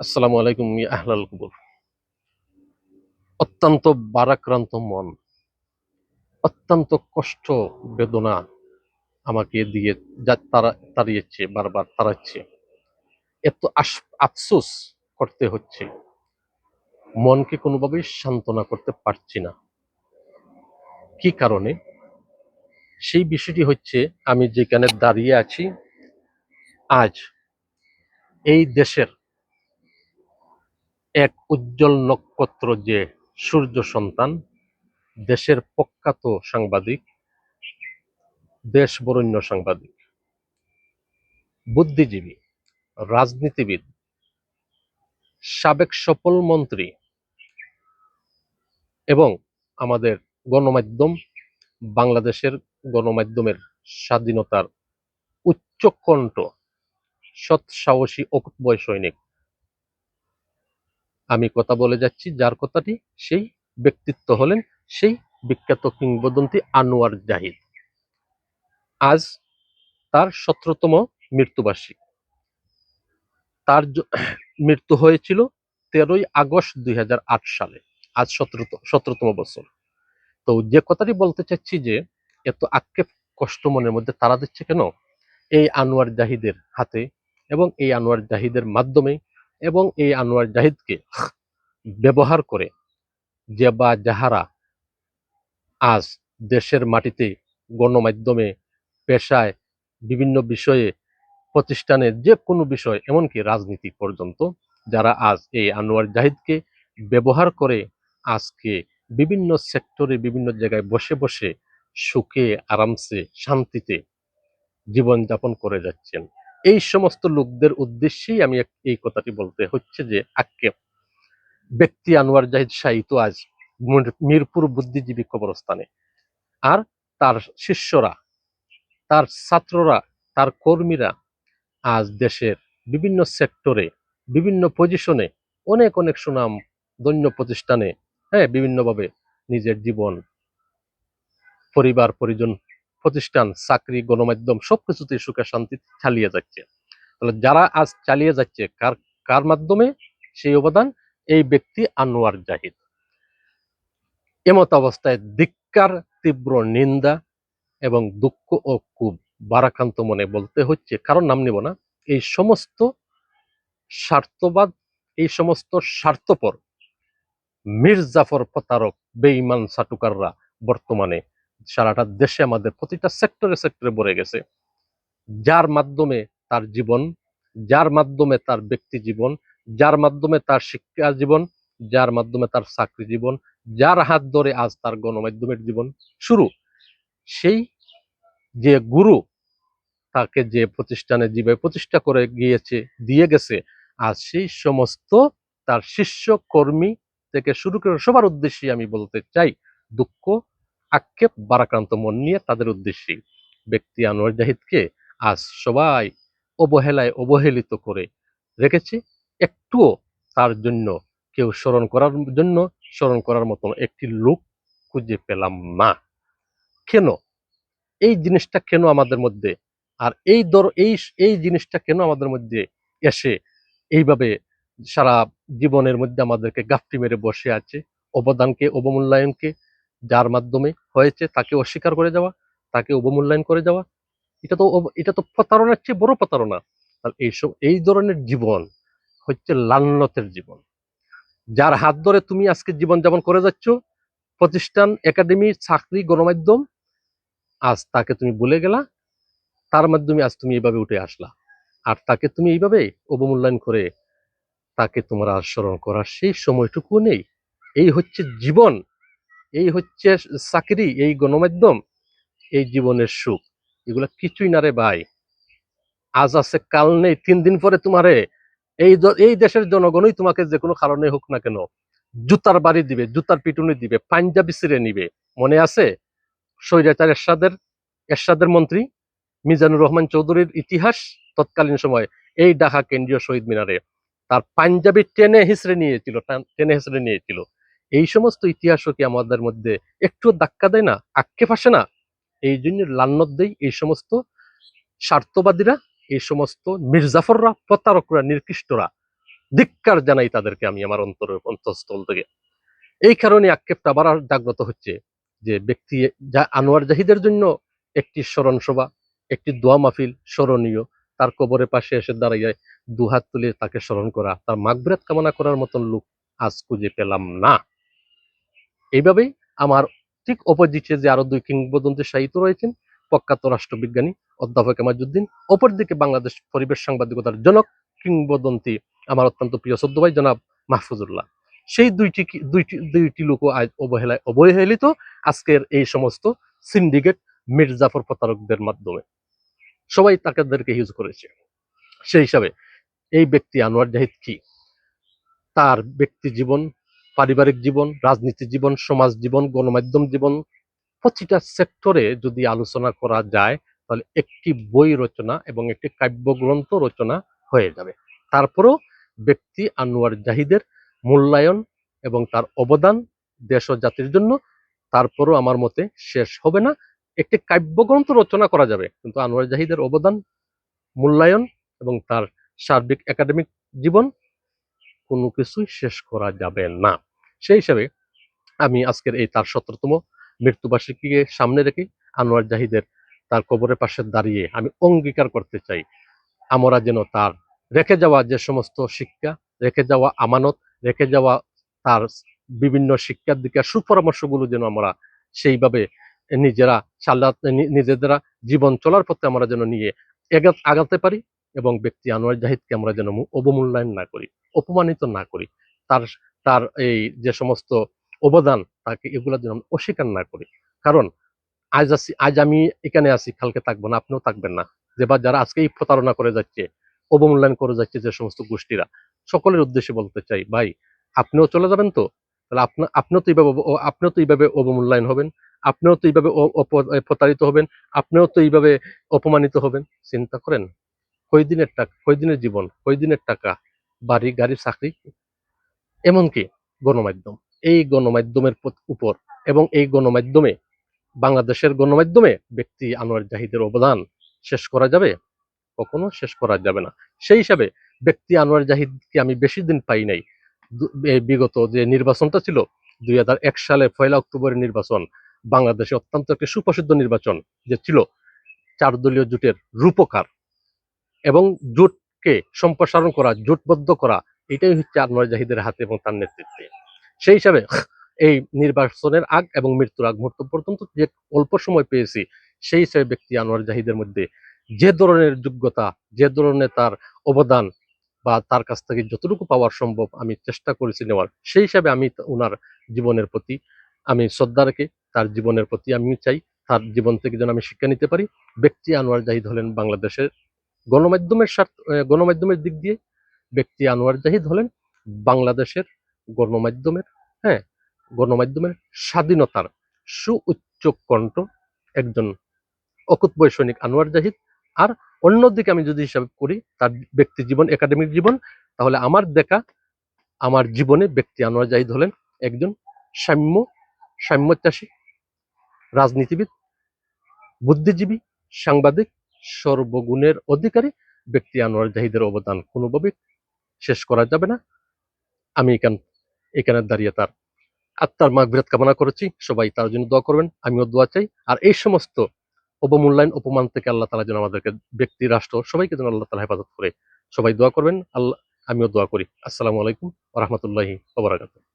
আসসালামু আলাইকুম আহলাল কুবুর। অত্যন্ত বারাক্রান্ত মন, অত্যন্ত কষ্ট, বেদনা আমাকে দিয়ে যা তারা, তাড়িয়েছে, বারবার তাড়াচ্ছে। এত আফসোস করতে হচ্ছে। মনকে কোনোভাবেই সান্ত্বনা করতে পারছি না। কি কারণে? সেই বিষয়টি হচ্ছে, আমি যেখানে দাঁড়িয়ে আছি, আজ এই দেশের এক উজ্জ্বল নক্ষত্র যে সূর্য সন্তান, দেশের প্রখ্যাত সাংবাদিক দেশ বরেণ্য সাংবাদিক, বুদ্ধিজীবী, রাজনীতিবিদ, সাবেক সফল মন্ত্রী এবং আমাদের গণমাধ্যম, বাংলাদেশের গণমাধ্যমের স্বাধীনতার উচ্চকণ্ঠ, সৎসাহসী সাহসী অকুতবয় সৈনিক আমি কথা বলে যাচ্ছি, যার কথাটি সেই ব্যক্তিত্ব হলেন সেই বিখ্যাত কিংবদন্তি আনোয়ার জাহিদ। আজ তার সতেরোতম মৃত্যুবার্ষিকী। তার মৃত্যু হয়েছিল তেরোই আগস্ট দুই হাজার আট সালে, আজ সতেরো সতেরোতম বছর। তো যে কথাটি বলতে চাচ্ছি যে, এত আক্ষেপ, কষ্ট মনের মধ্যে তারা দিচ্ছে কেন? এই আনোয়ার জাহিদের হাতে এবং এই আনোয়ার জাহিদের মাধ্যমে এবং এই আনোয়ার জাহিদকে ব্যবহার করে যে বা যাহারা আজ দেশের মাটিতে গণমাধ্যমে, পেশায়, বিভিন্ন বিষয়ে, প্রতিষ্ঠানে যে কোনো বিষয়, এমনকি রাজনীতি পর্যন্ত, যারা আজ এই আনোয়ার জাহিদকে ব্যবহার করে আজকে বিভিন্ন সেক্টরে, বিভিন্ন জায়গায় বসে বসে সুখে, আরামসে, শান্তিতে জীবনযাপন করে যাচ্ছেন। এই সমস্ত লোকদের উদ্দেশ্যেই আমি এই কথাটি বলতে হচ্ছে যে আক্ষেপ ব্যক্তি আনোয়ার জাহিদ শাহিত আজ মিরপুর বুদ্ধিজীবী কবরস্থানে। আর তার শিষ্যরা, তার ছাত্ররা, তার কর্মীরা আজ দেশের বিভিন্ন সেক্টরে, বিভিন্ন পজিশনে অনেক অনেক সুনাম দৈন্য প্রতিষ্ঠানে হ্যাঁ বিভিন্নভাবে নিজের জীবন, পরিবার, পরিজন প্রতিষ্ঠান, চাকরি, গণমাধ্যম সবকিছুতেই সুখে শান্তি চালিয়ে যাচ্ছে। তাহলে যারা আজ চালিয়ে যাচ্ছে, কার কার মাধ্যমে? সেই অবদান এই ব্যক্তি আনোয়ার জাহিদ। এমত অবস্থায় ধিক্কার, তীব্র নিন্দা এবং দুঃখ ও খুব বারাকান্ত মনে বলতে হচ্ছে কারণ নাম নিব না। এই সমস্ত স্বার্থবাদ, এই সমস্ত স্বার্থপর মির্জাফর প্রতারক, বেঈমান সাটুকাররা বর্তমানে সারাটা দেশে আমাদের প্রতিটা সেক্টরে সেক্টরে ভরে গেছে। যার মাধ্যমে তার জীবন, যার মাধ্যমে তার ব্যক্তি জীবন, যার মাধ্যমে তার শিক্ষা জীবন, যার মাধ্যমে তার চাকরি জীবন, যার হাত ধরে আজ তার গণমাধ্যমের জীবন। শুরু। সেই যে গুরু, তাকে যে প্রতিষ্ঠানে জীবে প্রতিষ্ঠা করে গিয়েছে, দিয়ে গেছে, আজ সেই সমস্ত তার শিষ্য, কর্মী থেকে শুরু করে সবার উদ্দেশ্যে আমি বলতে চাই, দুঃখ আক্ষেপ বারাক্রান্ত মন নিয়ে তাদের উদ্দেশ্যে। ব্যক্তি আনোয়ার জাহিদকে আজ সবাই অবহেলায় অবহেলিত করে রেখেছে। একটুও তার জন্য কেউ স্মরণ করার জন্য স্মরণ করার মতন একটি লোক খুঁজে পেলাম না। কেন? এই জিনিসটা কেন আমাদের মধ্যে? আর এই দর, এই এই জিনিসটা কেন আমাদের মধ্যে এসে এইভাবে সারা জীবনের মধ্যে আমাদেরকে গাফটি মেরে বসে আছে? অবদানকে, অবমূল্যায়নকে যার মাধ্যমে হয়েছে তাকে অস্বীকার করে যাওয়া, তাকে অবমূল্যায়ন করে যাওয়া। এটা তো এটা তো প্রতারণার চেয়ে বড় প্রতারণা। আর এইসব, এই ধরনের জীবন হচ্ছে লান্নতের জীবন। যার হাত ধরে তুমি আজকে জীবন যাপন করে যাচ্ছ, প্রতিষ্ঠান, একাডেমি, চাকরি, গণমাধ্যম, আজ তাকে তুমি বলে গেলা, তার মাধ্যমে আজ তুমি এইভাবে উঠে আসলা। আর তাকে তুমি এইভাবে অবমূল্যায়ন করে তাকে তোমার আর স্মরণ করার সেই সময়টুকু নেই। এই হচ্ছে জীবন। এই হচ্ছে চাকরি, এই গণমাধ্যম, এই জীবনের সুখ। এগুলা কিছুই না রে ভাই। আজ আছে, কাল নেই, তিন দিন পরে তোমারে এই এই দেশের জনগণই তোমাকে যে কোনো কারণে হোক না কেন জুতার বাড়ি দিবে, জুতার পিটুনি দিবে, পাঞ্জাবি ছিঁড়ে নিবে। মনে আছে? স্বৈরাচার এরশাদের এরশাদের মন্ত্রী মিজানুর রহমান চৌধুরীর ইতিহাস তৎকালীন সময়, এই ঢাকা কেন্দ্রীয় শহীদ মিনারে। তার পাঞ্জাবি টেনে হিসড়ে নিয়েছিল, টান- হিসড়ে নিয়েছিল। এই সমস্ত ইতিহাসও কি আমাদের মধ্যে একটু ধাক্কা দেয় না, আক্ষেপ আসে না? এই জন্য লান্নত দেই এই সমস্ত স্বার্থবাদীরা, এই সমস্ত মির্জাফররা, প্রতারকরা, নির্কৃষ্টরা। ধিক্কার জানাই তাদেরকে আমি আমার অন্তর, অন্তঃস্থল থেকে। এই কারণে আক্ষেপটা আবার জাগ্রত হচ্ছে যে ব্যক্তি যা আনোয়ার জাহিদের জন্য একটি স্মরণ সভা একটি দোয়া মাহফিল স্মরণীয়। তার কবরের পাশে এসে দাঁড়িয়ে দুহাত তুলে তাকে স্মরণ করা, তার মাগবিরাত কামনা করার মতন লোক আজ খুঁজে পেলাম না। এইভাবেই আমার ঠিক অপোজিটে যে আরও দুই কিংবদন্তি সাহিত্য রয়েছেন, প্রখ্যাত রাষ্ট্রবিজ্ঞানী অধ্যাপক এমাজুদ্দিন অপরদিকে বাংলাদেশ পরিবেশ সাংবাদিকতার জনক কিংবদন্তি আমার অত্যন্ত প্রিয় সদ্য ভাই জনাব মাহফুজুল্লাহ। সেই দুইটি দুইটি দুইটি লোক আজ অবহেলায় অবহেলিত আজকের এই সমস্ত সিন্ডিকেট মির্জাফর প্রতারকদের মাধ্যমে। সবাই তাদেরকে ইউজ করেছে। সেই হিসাবে এই ব্যক্তি আনোয়ার জাহিদ কি? তার ব্যক্তি জীবন পারিবারিক জীবন, রাজনীতি জীবন, সমাজ জীবন, গণমাধ্যম জীবন, প্রতিটা সেক্টরে যদি আলোচনা করা যায়, তাহলে একটি বই রচনা এবং একটি কাব্যগ্রন্থ রচনা হয়ে যাবে। তারপরও ব্যক্তি আনোয়ার জাহিদের মূল্যায়ন এবং তার অবদান দেশ ও জাতির জন্য তারপরও আমার মতে শেষ হবে না। একটি কাব্যগ্রন্থ রচনা করা যাবে, কিন্তু আনোয়ার জাহিদের অবদান, মূল্যায়ন এবং তার সার্বিক একাডেমিক জীবন কোনো কিছুই শেষ করা যাবে না। সেই হিসাবে আমি আজকের এই তার সতেরোতম মৃত্যুবার্ষিকীকে সামনে রেখে আনোয়ার জাহিদের তার কবরের পাশে দাঁড়িয়ে আমি অঙ্গীকার করতে চাই। আমরা যেন তার রেখে যাওয়া যে সমস্ত শিক্ষা, রেখে যাওয়া আমানত, রেখে যাওয়া তার বিভিন্ন শিক্ষার দিকে সুপরামর্শগুলো যেন আমরা সেইভাবে নিজেরা নি- নিজেদেরা জীবন চলার পথে আমরা যেন নিয়ে এগা- আগাতে পারি এবং ব্যক্তি আনোয়ার জাহিদকে আমরা যেন অবমূল্যায়ন না করি, অপমানিত না করি। তার তার এই যে সমস্ত অবদান তাকে এগুলো যেন অস্বীকার না করি। কারণ আজ আছি আজ আমি এখানে আছি কালকে থাকব না, আপনিও থাকবেন না। যে বা যারা আজকেই প্রতারণা করে যাচ্ছে, অবমূল্যায়ন করে যাচ্ছে যে সমস্ত গোষ্ঠীরা, সকলের উদ্দেশ্যে বলতে চাই, ভাই, আপনিও চলে যাবেন তো? তাহলে আপনার আপনিও তো এইভাবে আপনিও তো এইভাবে অবমূল্যায়ন হবেন, আপনিও তো এইভাবে প্রতারিত হবেন, আপনিও তো এইভাবে অপমানিত হবেন। চিন্তা করেন, কয়দিনের টাকা, কয়দিনের জীবন, কয়দিনের টাকা, বাড়ি, গাড়ি, চাকরি এমনকি গণমাধ্যম। এই গণমাধ্যমের উপর এবং এই গণমাধ্যমে, বাংলাদেশের গণমাধ্যমে ব্যক্তি আনোয়ার জাহিদের অবদান শেষ করা যাবে? কখনো শেষ করা যাবে না। সেই হিসাবে ব্যক্তি আনোয়ার জাহিদকে আমি বেশি দিন পাই নাই। বিগত যে নির্বাচনটা ছিল, দুই হাজার এক সালে পয়লা অক্টোবরের নির্বাচন, বাংলাদেশে অত্যন্ত একটি সুপ্রসিদ্ধ নির্বাচন যে ছিল চার দলীয় জোটের রূপকার এবং জোটকে সম্প্রসারণ করা, জোটবদ্ধ করা এটাই হচ্ছে আনোয়ার জাহিদের হাতে এবং তার নেতৃত্বে। সেই হিসাবে এই নির্বাচনের আগ এবং মৃত্যুর আগ মুহূর্ত পর্যন্ত যে অল্প সময় পেয়েছি, সেই হিসাবে ব্যক্তি আনোয়ার জাহিদের মধ্যে যে ধরনের যোগ্যতা, যে ধরনের তার অবদান বা তার কাছ থেকে যতটুকু পাওয়ার সম্ভব আমি চেষ্টা করেছি নেওয়ার, সেই হিসাবে আমি ওনার জীবনের প্রতি আমি শ্রদ্ধা রেখে তার জীবনের প্রতি আমি চাই, তার জীবন থেকে যেন আমি শিক্ষা নিতে পারি। ব্যক্তি আনোয়ার জাহিদ হলেন বাংলাদেশের গণমাধ্যমের স্বার্থ গণমাধ্যমের দিক দিয়ে ব্যক্তি আনোয়ার জাহিদ হলেন বাংলাদেশের গণমাধ্যমের হ্যাঁ গণমাধ্যমের স্বাধীনতার সুউচ্চ কণ্ঠ একজন অকুতবয় সৈনিক আনোয়ার জাহিদ। আর অন্যদিকে আমি যদি হিসাব করি তার ব্যক্তি জীবন, একাডেমিক জীবন, তাহলে আমার দেখা, আমার জীবনে ব্যক্তি আনোয়ার জাহিদ হলেন একজন সাম্য সাম্যচাষী রাজনীতিবিদ, বুদ্ধিজীবী, সাংবাদিক, সর্বগুণের অধিকারী ব্যক্তি আনোয়ার জাহিদের অবদান কোনোভাবেই শেষ করা যাবে না। আমি এখান, এখানে দাঁড়িয়ে তার আত্মার মাগবিরাত কামনা করেছি। সবাই তার জন্য দোয়া করবেন, আমিও দোয়া চাই। আর এই সমস্ত অবমূল্যায়ন অপমান থেকে আল্লাহ তালা যেন আমাদেরকে ব্যক্তি, রাষ্ট্র সবাইকে যেন আল্লাহ তালা হেফাজত করে। সবাই দোয়া করবেন, আল্লাহ, আমিও দোয়া করি। আসসালামু আলাইকুম রহমতুল্লাহি ওবরাকাতুহ